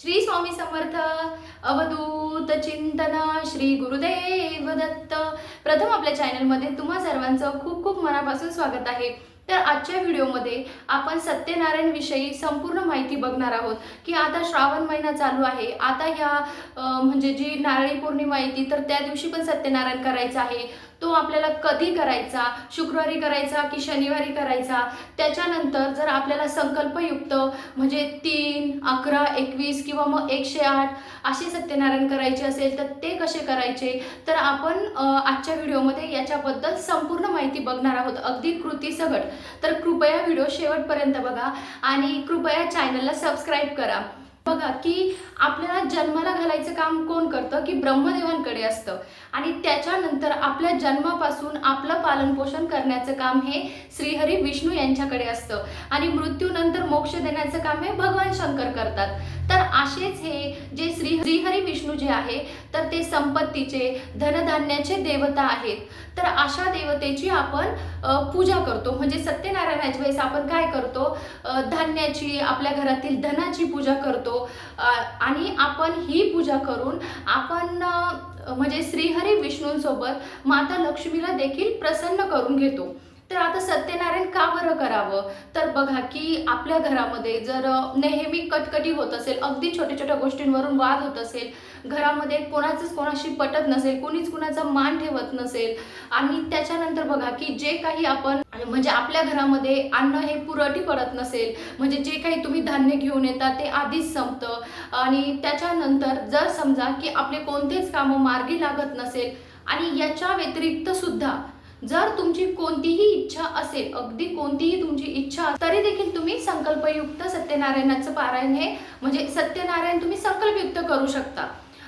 श्री स्वामी समर्थ अवधूत चिंतन श्री गुरुदेव दत्त. प्रथम आपल्या चॅनलमध्ये तुम्हा सर्वांचं खूप खूप मनापासून स्वागत आहे. तर आजच्या व्हिडिओमध्ये आपण सत्यनारायण विषयी संपूर्ण माहिती बघणार आहोत. की आता श्रावण महिना चालू आहे. आता ह्या म्हणजे जी नारळी पौर्णिमा येते तर त्या दिवशी पण सत्यनारायण करायचं आहे. तो आपल्याला कधी करायचा शुक्रवारी करायचा की शनिवारी करायचा त्याच्यानंतर जर आपल्याला संकल्पयुक्त म्हणजे तीन अकरा एकवीस किंवा मग एकशे आठ असे सत्यनारायण करायचे असेल तर ते कसे करायचे? तर आपण आजच्या व्हिडिओमध्ये याच्याबद्दल संपूर्ण माहिती बघणार आहोत. अगदी कृतीसकट तर कृपया व्हिडिओ शेवटपर्यंत बघा आणि कृपया चॅनलला सबस्क्राईब करा. बघा की आपल्याला जन्माला घालायचं काम कोण करतं? की ब्रह्मदेवांकडे असतं. आणि त्याच्यानंतर आपल्या जन्मापासून आपलं पालनपोषण करण्याचं काम हे श्रीहरी विष्णू यांच्याकडे असतं. आणि मृत्यूनंतर मोक्ष देण्याचं काम हे भगवान शंकर करतात. तर असेच हे जे श्री श्रीहरी विष्णू जे आहे तर ते संपत्तीचे धनधान्याचे देवता आहेत. तर अशा देवतेची आपण पूजा करतो. म्हणजे सत्यनारायणाच्या वेळेस आपण काय करतो? धान्याची आपल्या घरातील धनाची पूजा करतो. आणि आपण ही पूजा करून आपण म्हणजे श्रीहरी विष्णूंसोबत माता लक्ष्मीला देखील प्रसन्न करून घेतो. तर आता सत्यनारायण का बरं करावं? तर बघा की आपल्या घरामध्ये जर नेहमी कटकटी होत असेल अगदी छोट्या छोट्या गोष्टींवरून वाद होत असेल घरामध्ये कोणाचंच कोणाशी पटत नसेल कोणीच कुणाचा मान ठेवत नसेल आणि त्याच्यानंतर बघा की जे काही आपण म्हणजे आपल्या घरामध्ये अन्न हे पुरवठी पडत नसेल म्हणजे जे काही तुम्ही धान्य घेऊन येता ते आधीच संपतं आणि त्याच्यानंतर जर समजा की आपले कोणतेच कामं मार्गी लागत नसेल आणि याच्या व्यतिरिक्त सुद्धा जर तुमची कोणतीही इच्छा असेल अगदी कोणतीही तुमची इच्छा असेल, तरी देखील तुम्ही संकल्पयुक्त सत्यनारायणाचं पारायण हे म्हणजे सत्यनारायण तुम्ही संकल्पयुक्त करू शकता.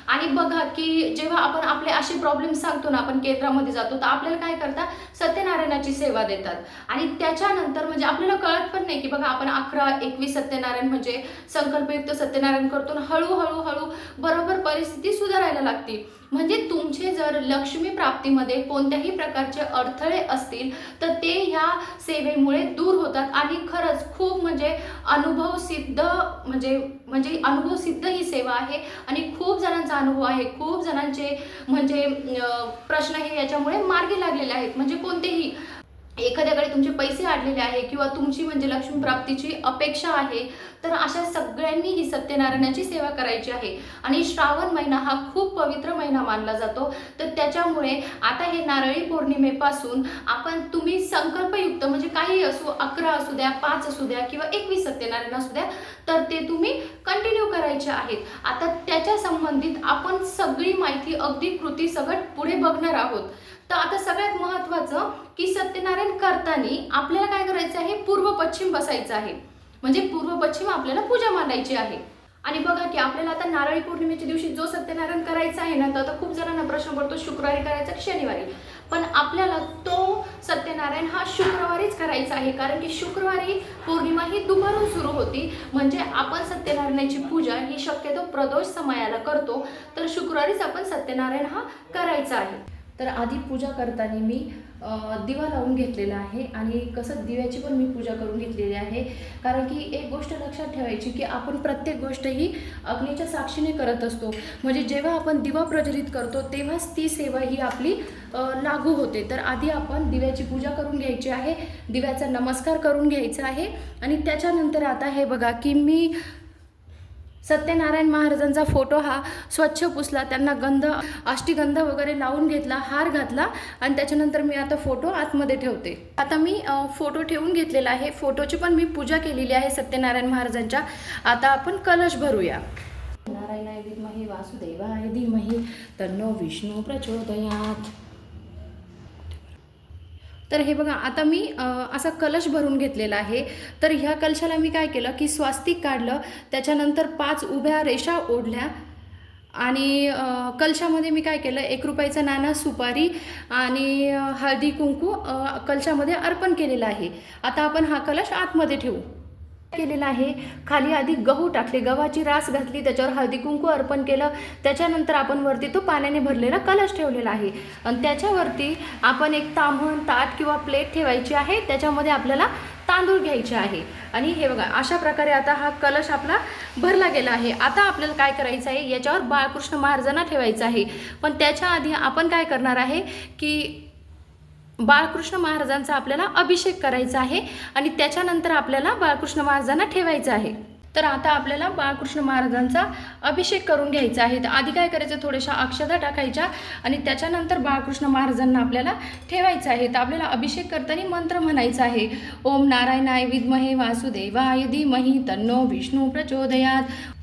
आणि बघा की जेव्हा आपण आपले असे प्रॉब्लेम सांगतो ना आपण केंद्रामध्ये जातो तर आपल्याला काय करतात सत्यनारायणाची सेवा देतात. आणि त्याच्यानंतर म्हणजे आपल्याला कळत पण नाही की बघा आपण अकरा एकवीस सत्यनारायण म्हणजे संकल्पयुक्त सत्यनारायण करतो आणि हळूहळू हळू बरोबर परिस्थिती सुधारायला लागते म्हणजे तुमचे जर लक्ष्मी प्राप्तीमध्ये कोणत्याही प्रकारचे अडथळे असतील तर ते ह्या सेवेमुळे दूर होतात. आणि खरंच खूप म्हणजे अनुभव सिद्ध म्हणजे म्हणजे अनुभव सिद्ध ही सेवा आहे. आणि खूप जणांचा अनुभव आहे. खूप जणांचे म्हणजे प्रश्न हे याच्यामुळे मार्गी लागलेले आहेत. म्हणजे कोणतेही एखाद्याकडे तुमचे पैसे अडलेले आहे किंवा तुमची म्हणजे लक्ष्मी प्राप्तीची अपेक्षा आहे तर अशा सगळ्यांनी ही सत्यनारायणाची सेवा करायची आहे. आणि श्रावण महिना हा खूप पवित्र महिना मानला जातो. तर त्याच्यामुळे आता हे नारळी पौर्णिमेपासून आपण तुम्ही संकल्पयुक्त म्हणजे काही असू अकरा असू द्या पाच असू द्या किंवा एकवीस सत्यनारायण असू द्या तर ते तुम्ही कंटिन्यू करायचे आहेत. आता त्याच्या संबंधित आपण सगळी माहिती अगदी कृती सगळं पुढे बघणार आहोत. तर आता सगळ्यात महत्त्वाचं की सत्यनारायण करताना आपल्याला काय करायचं आहे? पूर्व पश्चिम बसायचं आहे. म्हणजे पूर्व पश्चिम आपल्याला पूजा मांडायची आहे. आणि बघा की आपल्याला आता नारळी पौर्णिमेच्या दिवशी जो सत्यनारायण करायचा आहे ना तर आता खूप जणांना प्रश्न पडतो शुक्रवारी करायचा की शनिवारी? पण आपल्याला तो सत्यनारायण हा शुक्रवारीच करायचा आहे. कारण की शुक्रवारी पौर्णिमा ही दुपारून सुरू होती. म्हणजे आपण सत्यनारायणाची पूजा ही शक्यतो प्रदोष समयाला करतो. तर शुक्रवारीच आपण सत्यनारायण हा करायचा आहे. तर आधी पूजा करताना मी दिवा लावून घेतलेला आहे आणि कसं दिव्याची पण मी पूजा करून घेतलेली आहे. कारण की एक गोष्ट लक्षात ठेवायची की आपण प्रत्येक गोष्ट ही अग्नीच्या साक्षीने करत असतो. म्हणजे जेव्हा आपण दिवा प्रज्वलित करतो तेव्हाच ती सेवा ही आपली लागू होते. तर आधी आपण दिव्याची पूजा करून घ्यायची आहे दिव्याचा नमस्कार करून घ्यायचा आहे आणि त्याच्यानंतर आता हे बघा की मी सत्यनारायण महाराजांचा फोटो हा स्वच्छ पुसला त्यांना गंध अष्टीगंध वगैरे लावून घेतला हार घातला आणि त्याच्यानंतर मी आता फोटो आतमध्ये ठेवते. आता मी फोटो ठेवून घेतलेला आहे. फोटोची पण मी पूजा केलेली आहे सत्यनारायण महाराजांच्या. आता आपण कलश भरूया. नारायणाय विद्महे वासुदेवाय धीमही तन्नो विष्णू प्रचोदयात. तर हे बघा आता मी असा कलश भरून घेतलेला आहे. तर ह्या कलशाला मी काय केलं की स्वास्तिक काढलं. त्याच्यानंतर पाच उभ्या रेषा ओढल्या आणि कलशामध्ये मी काय केलं एक रुपयाचा नाना सुपारी आणि हळदी कुंकू कलशामध्ये अर्पण केलेलं आहे. आता आपण हा कलश आतमध्ये ठेवू. केलेला आहे. खाली आधी गहू टाकले गव्हाची रास घातली त्याच्यावर हळदी कुंकू अर्पण केलं. त्याच्यानंतर आपण वरती तो पाण्याने भरलेला कलश ठेवलेला आहे. आणि त्याच्यावरती आपण एक तांबण ताट किंवा प्लेट ठेवायची आहे. त्याच्यामध्ये आपल्याला तांदूळ तांदूळ घ्यायचे आहे. आणि हे बघा अशा प्रकारे आता हा कलश आपला भरला गेला आहे. आता आपल्याला काय करायचं आहे? याच्यावर बाळकृष्ण महाराजांना ठेवायचं आहे. पण त्याच्या आधी आपण काय करणार आहे की बाळकृष्ण महाराजांचा आपल्याला अभिषेक करायचा आहे आणि त्याच्यानंतर आपल्याला बाळकृष्ण महाराजांना ठेवायचं आहे. तर आता आपल्याला बाळकृष्ण महाराजांचा अभिषेक करून घ्यायचा आहे. तर आधी काय करायचं? थोड्याशा अक्षता टाकायच्या आणि त्याच्यानंतर बाळकृष्ण महाराजांना आपल्याला ठेवायचं आहे. तर आपल्याला अभिषेक करताना मंत्र म्हणायचा आहे. ओम नारायणाय विद्महे वासुदेवाय धीमही तन्नो विष्णू प्रचोदयात.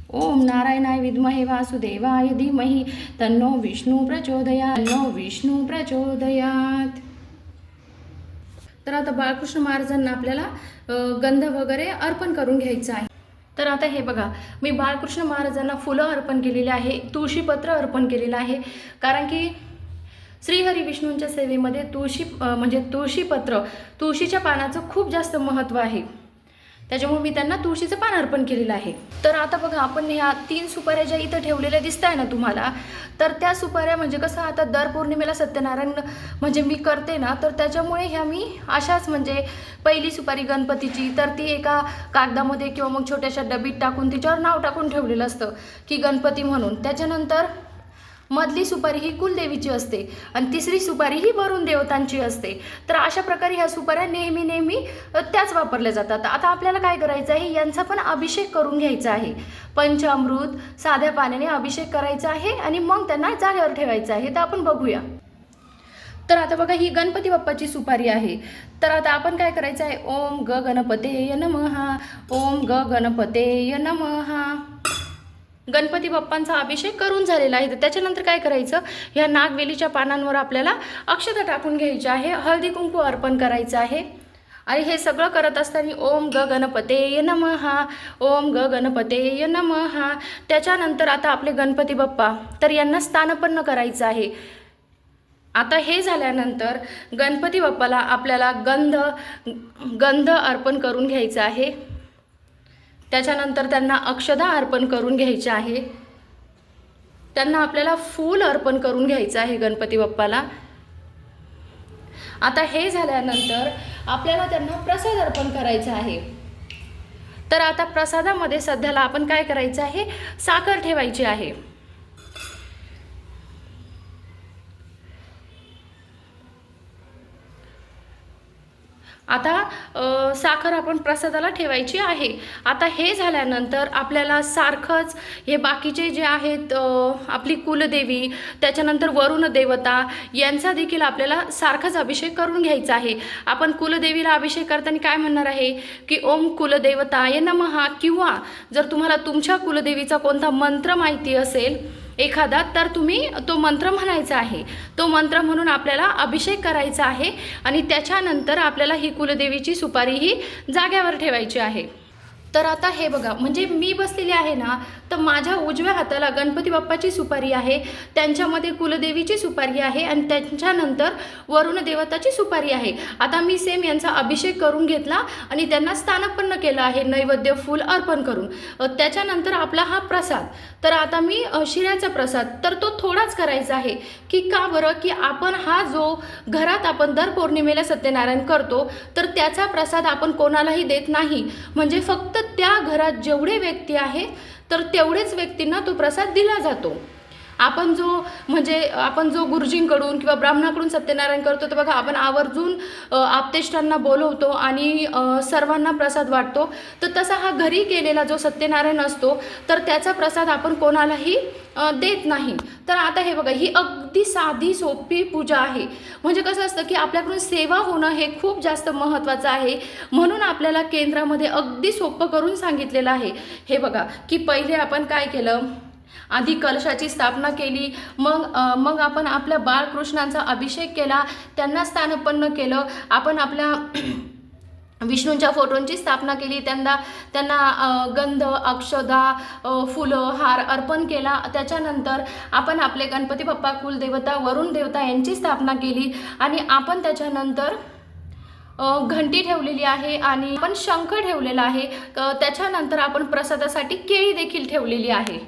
ओम नारायणाय विद्महे वासुदेवाय धीमही तन्नो विष्णू प्रचोदयात. नो विष्णू प्रचोदयात. तर आता बाळकृष्ण महाराजांना आपल्याला गंध वगैरे अर्पण करून घ्यायचं आहे. तर आता हे बघा मी बाळकृष्ण महाराजांना फुलं अर्पण केलेली आहे तुळशीपत्र अर्पण केलेलं आहे. कारण की श्रीहरी विष्णूंच्या सेवेमध्ये तुळशी म्हणजे तुळशीपत्र तुळशीच्या पानाचं खूप जास्त महत्त्व आहे. त्याच्यामुळे मी त्यांना तुळशीचं पान अर्पण केलेलं आहे. तर आता बघा आपण ह्या तीन सुपाऱ्या ज्या इथं ठेवलेल्या दिसत आहे ना तुम्हाला तर त्या सुपाऱ्या म्हणजे कसं आता दर पौर्णिमेला सत्यनारायण म्हणजे मी करते ना तर त्याच्यामुळे ह्या मी अशाच म्हणजे पहिली सुपारी गणपतीची तर ती एका कागदामध्ये किंवा मग छोट्याशा डबीत टाकून तिच्यावर नाव टाकून ठेवलेलं असतं की गणपती म्हणून. त्याच्यानंतर मधली सुपारी ही कुलदेवीची असते आणि तिसरी सुपारी ही वरुण देवतांची असते. तर अशा प्रकारे ह्या सुपाऱ्या नेहमी नेहमी त्याच वापरल्या जातात. आता आपल्याला काय करायचं आहे? यांचा पण अभिषेक करून घ्यायचा आहे. पंचामृत साध्या पाण्याने अभिषेक करायचा आहे आणि मग त्यांना जागेवर ठेवायचं आहे. तर आपण बघूया. तर आता बघा ही गणपती बाप्पाची सुपारी आहे. तर आता आपण काय करायचं आहे? ओम ग गणपते नमहा ओम ग गणपते नमहा गणपती बाप्पांचा अभिषेक करून झालेला आहे. तर त्याच्यानंतर काय करायचं? ह्या नागवेलीच्या पानांवर आपल्याला अक्षता टाकून घ्यायची आहे. हळदी कुंकू अर्पण करायचं आहे. आणि हे सगळं करत असताना ओम ग गणपते नमहा ओम ग गणपते नमहा त्याच्यानंतर आता आपले गणपती बाप्पा तर यांना स्थानपन्न करायचं आहे. आता हे झाल्यानंतर गणपती बाप्पाला आपल्याला गंध गंध अर्पण करून घ्यायचं आहे. त्याच्यानंतर त्यांना अक्षदा अर्पण करून घ्यायच्या आहे. त्यांना आपल्याला फूल अर्पण करून घ्यायचं आहे गणपती बाप्पाला. आता हे झाल्यानंतर आपल्याला त्यांना प्रसाद अर्पण करायचा आहे. तर आता प्रसादामध्ये सध्याला आपण काय करायचं आहे? साखर ठेवायची आहे. आता साखर आपण प्रसादाला ठेवायची आहे. आता हे झाल्यानंतर आपल्याला सारखंच हे बाकीचे जे आहेत आपली कुलदेवी त्याच्यानंतर वरुण देवता यांचा देखील आपल्याला सारखाच अभिषेक करून घ्यायचा आहे. आपण कुलदेवीला अभिषेक करताना काय म्हणणार आहे? की ओम कुलदेवता ये नमहा किंवा जर तुम्हाला तुमच्या कुलदेवीचा कोणता मंत्र माहिती असेल एखादा तर तुम्ही तो मंत्र म्हणायचा आहे. तो मंत्र म्हणून आपल्याला अभिषेक करायचा आहे आणि त्याच्यानंतर आपल्याला ही कुलदेवीची सुपारी ही जाग्यावर ठेवायची आहे. तर आता हे बघा म्हणजे मी बसलेली आहे ना तर माझ्या उजव्या हाताला गणपती बाप्पाची सुपारी आहे त्यांच्यामध्ये कुलदेवीची सुपारी आहे आणि त्यांच्यानंतर वरुण देवताची सुपारी आहे. आता मी सेम यांचा अभिषेक करून घेतला आणि त्यांना स्थानपन्न केलं आहे नैवेद्य फूल अर्पण करून. त्याच्यानंतर आपला हा प्रसाद. तर आता मी शिऱ्याचा प्रसाद. तर तो थोडाच करायचा आहे की का बरं की आपण हा जो घरात आपण दर पौर्णिमेला सत्यनारायण करतो तर त्याचा प्रसाद आपण कोणालाही देत नाही. म्हणजे फक्त त्या घरात जेवढे व्यक्ती आहेत तर तेवढेच व्यक्तींना तो प्रसाद दिला जातो. आपण जो म्हणजे आपण जो गुरुजींकडून किंवा ब्राह्मणाकडून सत्यनारायण करतो तर बघा आपण आवर्जून आपतेष्टांना आप्तेष्टांना बोलवतो आणि सर्वांना प्रसाद वाटतो. तर तसा हा घरी केलेला जो सत्यनारायण असतो तर त्याचा प्रसाद आपण कोणालाही देत नाही. तर आता हे बघा ही अगदी साधी सोपी पूजा आहे. म्हणजे कसं असतं की आपल्याकडून सेवा होणं हे खूप जास्त महत्त्वाचं आहे. म्हणून आपल्याला केंद्रामध्ये अगदी सोपं करून सांगितलेलं आहे. हे बघा की पहिले आपण काय केलं? आधी कलशाची स्थापना केली मग मग आपण आपल्या बाळकृष्णांचा अभिषेक केला त्यांना स्थानपन्न केलं आपण आपल्या विष्णूंच्या फोटोंची स्थापना केली त्यांना त्यांना गंध अक्षदा फुलं हार अर्पण केला. त्याच्यानंतर आपण आपले गणपती बाप्पा कुलदेवता वरुण देवता यांची स्थापना केली आणि आपण त्याच्यानंतर घंटी ठेवलेली आहे आणि आपण शंख ठेवलेला आहे. त्याच्यानंतर आपण प्रसादासाठी केळी देखील ठेवलेली आहे.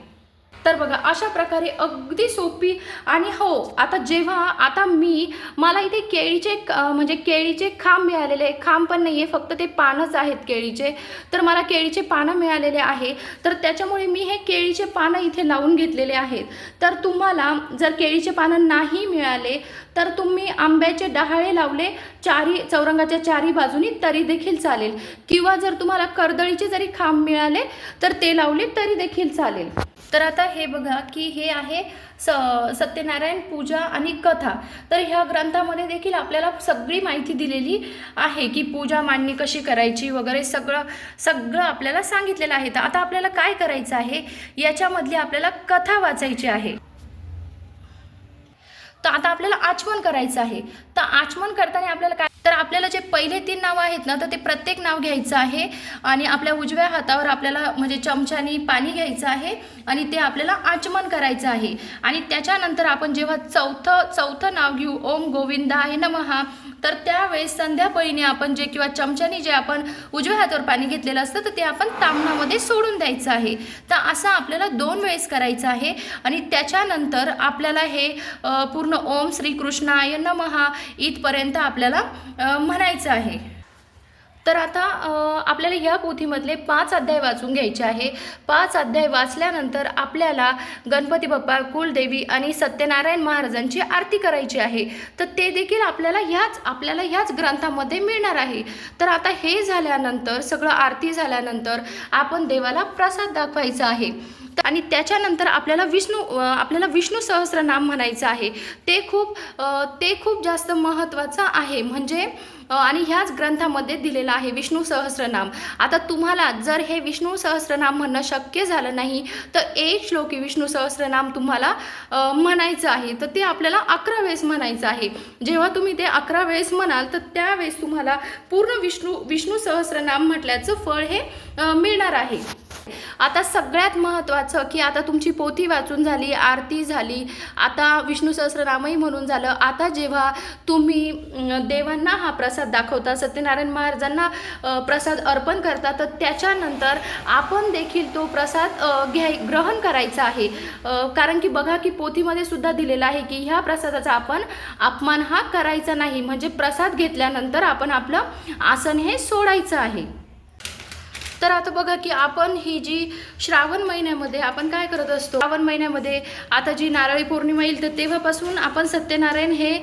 तर बघा अशा प्रकारे अगदी सोपी आणि हो आता जेव्हा आता मी मला इथे केळीचे म्हणजे केळीचे खांब मिळालेले आहे खांब पण नाही आहे फक्त ते पानच आहेत केळीचे. तर मला केळीचे पानं मिळालेले आहे. तर त्याच्यामुळे मी हे केळीचे पानं इथे लावून घेतलेले आहेत. तर तुम्हाला जर केळीचे पानं नाही मिळाले तर तुम्ही आंब्याचे डहाळे लावले चारी चौरंगाच्या चारी बाजूनी तरी देखील चालेल. किंवा जर तुम्हाला कर्दळीचे जरी खांब मिळाले तर ते लावले तरी देखील चालेल. तर आता हे बघा की हे आहे स सत्यनारायण पूजा आणि कथा. तर ह्या ग्रंथामध्ये देखील आपल्याला सगळी माहिती दिलेली आहे की पूजा मांडणी कशी करायची वगैरे सगळं सगळं आपल्याला सांगितलेलं आहे. तर आता आपल्याला काय करायचं आहे? याच्यामधली आपल्याला कथा वाचायची आहे. तर आता आपल्याला आचमन करायचं आहे. तर आचमन करताना आपल्याला काय तर आपल्याला जे पहिले तीन नावं आहेत ना तर ते प्रत्येक नाव घ्यायचं आहे. आणि आपल्या उजव्या हातावर आपल्याला म्हणजे चमच्यानी पाणी घ्यायचं आहे आणि ते आपल्याला आचमन करायचं आहे. आणि त्याच्यानंतर आपण जेव्हा चौथं चौथं नाव घेऊ ओम गोविंदा आहे नमहा तर त्यावेळेस संध्यापळीने आपण जे किंवा चमच्याने जे आपण उजव्या हातावर पाणी घेतलेलं असतं तर ते आपण तामणामध्ये सोडून द्यायचं आहे. तर असं आपल्याला दोन वेळेस करायचं आहे आणि त्याच्यानंतर आपल्याला हे पूर्ण ओम श्रीकृष्णाय नमहा इथपर्यंत आपल्याला म्हणायचं आहे. तर आता आपल्याला ह्या पोथीमधले पाच अध्याय वाचून घ्यायचे आहे. पाच अध्याय वाचल्यानंतर आपल्याला गणपती बाप्पा कुलदेवी आणि सत्यनारायण महाराजांची आरती करायची आहे. तर ते देखील आपल्याला ह्याच आपल्याला ह्याच ग्रंथामध्ये मिळणार आहे. तर आता हे झाल्यानंतर सगळं आरती झाल्यानंतर आपण देवाला प्रसाद दाखवायचा आहे. तर- आणि त्याच्यानंतर आपल्याला विष्णू आपल्याला विष्णू सहस्रनाम म्हणायचं आहे. ते खूप ते खूप जास्त महत्त्वाचं आहे. म्हणजे आणि ह्याच ग्रंथामध्ये दिलेलं आहे विष्णू सहस्रनाम. आता तुम्हाला जर हे विष्णू सहस्रनाम म्हणणं शक्य झालं नाही तर एक श्लोकी विष्णू सहस्रनाम तुम्हाला म्हणायचं आहे. तर ते आपल्याला अकरा वेळेस म्हणायचं आहे. जेव्हा तुम्ही ते अकरा वेळेस म्हणाल तर त्यावेळेस तुम्हाला पूर्ण विष्णू विष्णू सहस्रनाम म्हटल्याचं फळ हे मिळणार आहे. आता सगळ्यात महत्त्वाचं की आता तुमची पोथी वाचून झाली आरती झाली आता विष्णू सहस्रनामही म्हणून झालं. आता जेव्हा तुम्ही देवांना हा प्रसाद दाखवता सत्यनारायण महाराजांना प्रसाद अर्पण करता तर त्याच्यानंतर आपण देखील तो प्रसाद घ्याय ग्रहण करायचा आहे. कारण की बघा की पोथीमध्ये सुद्धा दिलेलं आहे की ह्या प्रसादाचा आपण अपमान हा करायचा नाही. म्हणजे प्रसाद घेतल्यानंतर आपण आपलं आसन हे सोडायचं आहे. तर आता बघा की आपण ही जी श्रावण महिन्यामध्ये आपण काय करत असतो? श्रावण महिन्यामध्ये आता जी नारळी पौर्णिमा येईल तर तेव्हापासून आपण सत्यनारायण हे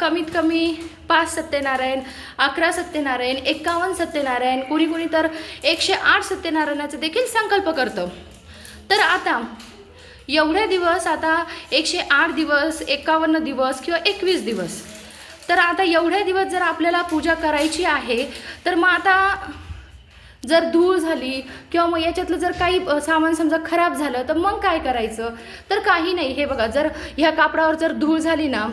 कमीत कमी पाच सत्यनारायण अकरा सत्यनारायण एक्कावन्न सत्यनारायण कोणी कोणी तर एकशे आठ सत्यनारायणाचा देखील संकल्प करतं. तर आता एवढे दिवस आता एकशे आठ दिवस एकावन्न दिवस किंवा एकवीस दिवस तर आता एवढे दिवस जर आपल्याला पूजा करायची आहे तर मग आता जर धूळ झाली किंवा मग याच्यातलं जर काही सामान समजा खराब झालं तर मग काय करायचं? तर काही नाही. हे बघा जर ह्या कापडावर जर धूळ झाली ना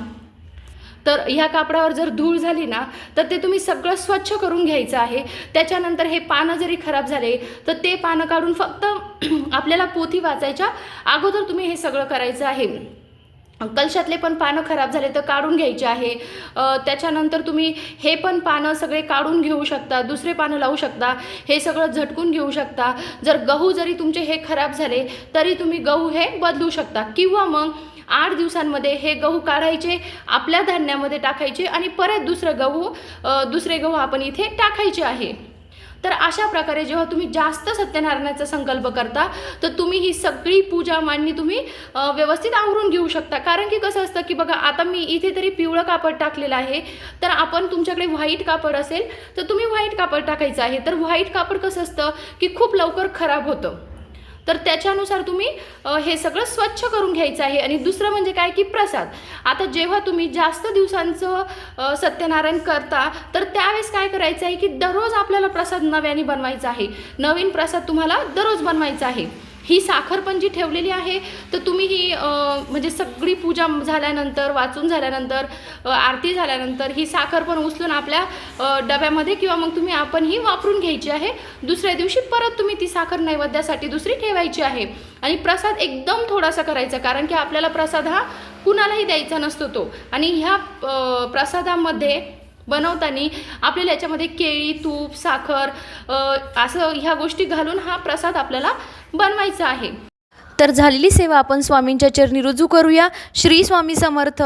तर ह्या कापडावर जर धूळ झाली ना तर ते तुम्ही सगळं स्वच्छ करून घ्यायचं आहे. त्याच्यानंतर हे पानं जरी खराब झाले तर ते पानं काढून फक्त आपल्याला पोथी वाचायच्या अगोदर तुम्ही हे सगळं करायचं आहे. कलशातले पण पानं खराब झाले तर काढून घ्यायचे आहे. त्याच्यानंतर तुम्ही हे पण पानं सगळे काढून घेऊ शकता दुसरे पानं लावू शकता हे सगळं झटकून घेऊ शकता. जर गहू जरी तुमचे हे खराब झाले तरी तुम्ही गहू हे बदलू शकता. किंवा मग आठ दिवसांमध्ये हे गहू काढायचे आपल्या धान्यामध्ये टाकायचे आणि परत दुसरं गहू दुसरे गहू आपण इथे टाकायचे आहे. तर अशा प्रकारे जेव्हा तुम्ही जास्त सत्यनारायणाचा संकल्प करता तर तुम्ही ही सगळी पूजा मांडणी तुम्ही व्यवस्थित आवरून घेऊ शकता. कारण की कसं असतं की बघा आता मी इथे तरी पिवळं कापड टाकलेलं आहे तर आपण तुमच्याकडे व्हाईट कापड असेल तर तुम्ही व्हाईट कापड टाकायचं आहे. तर व्हाईट कापड कसं असतं की खूप लवकर खराब होतं. तर त्याच्यानुसार तुम्ही हे सगळं स्वच्छ करून घ्यायचं आहे. आणि दुसरं म्हणजे काय की प्रसाद. आता जेव्हा तुम्ही जास्त दिवसांचं सत्यनारायण करता तर त्यावेळेस काय करायचं आहे की दररोज आपल्याला प्रसाद नव्याने बनवायचा आहे. नवीन प्रसाद तुम्हाला दररोज बनवायचा आहे. ही साखर पण जी ठेवलेली आहे तर तुम्ही ही म्हणजे सगळी पूजा झाल्यानंतर वाचून झाल्यानंतर आरती झाल्यानंतर ही साखर पण उचलून आपल्या डब्यामध्ये किंवा मग तुम्ही आपण ही वापरून घ्यायची आहे. दुसऱ्या दिवशी परत तुम्ही ती साखर नैवेद्यासाठी दुसरी ठेवायची आहे. आणि प्रसाद एकदम थोडासा करायचा कारण की आपल्याला प्रसाद हा कुणालाही द्यायचा नसतो तो. आणि ह्या प्रसादामध्ये बनवताना आपल्याला याच्यामध्ये केळी तूप साखर असं ह्या गोष्टी घालून हा प्रसाद आपल्याला बनवायचा आहे. तर झालेली सेवा आपण स्वामींच्या चरणी रुजू करूया. श्री स्वामी समर्थ.